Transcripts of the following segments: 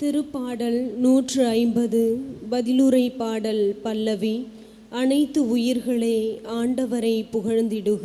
திருப்பாடல் நூற்று ஐம்பது பதிலுரை பாடல் பல்லவி அனைத்து உயிர்களே ஆண்டவரை புகழ்ந்திடுக.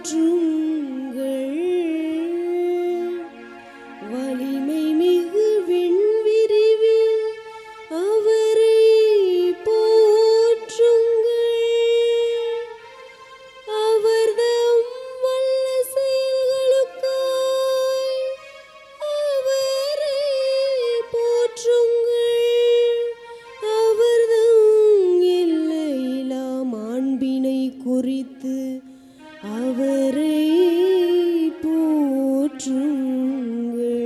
போற்றுங்கள் போற்றுங்கள்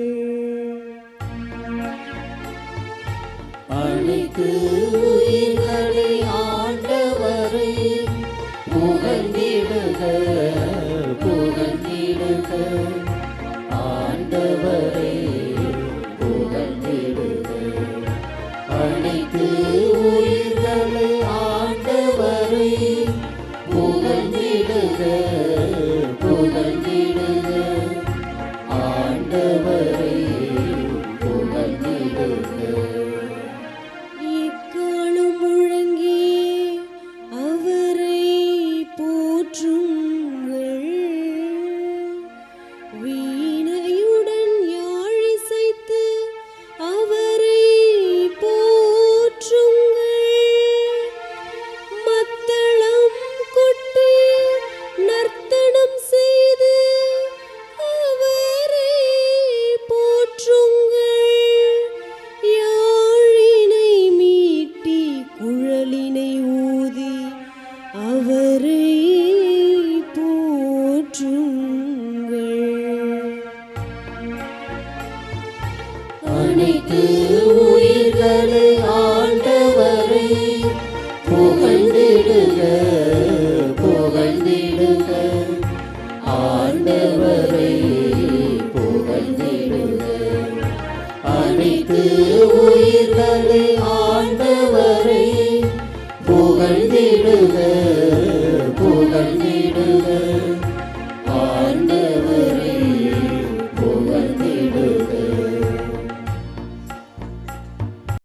அனைத்து உயிர்களை ஆண்டவரை புகழ்ந்திடுக புகழ்ந்திடுக. ஆண்டவரை புகழ்ந்திடுக. அனைத்து உயிர்களை ஆண்டவரை புகழ்ந்திடுக. அனைத்து உயிர்களை ஆண்டவரை. புகழ்ந்திடுக புகழ்ந்திடுக. ஆண்டவரை புகழ்ந்திடுக. அனைத்து உயிர்களை ஆண்டவரை. புகழ்ந்திடுக புகழ்ந்திடுக.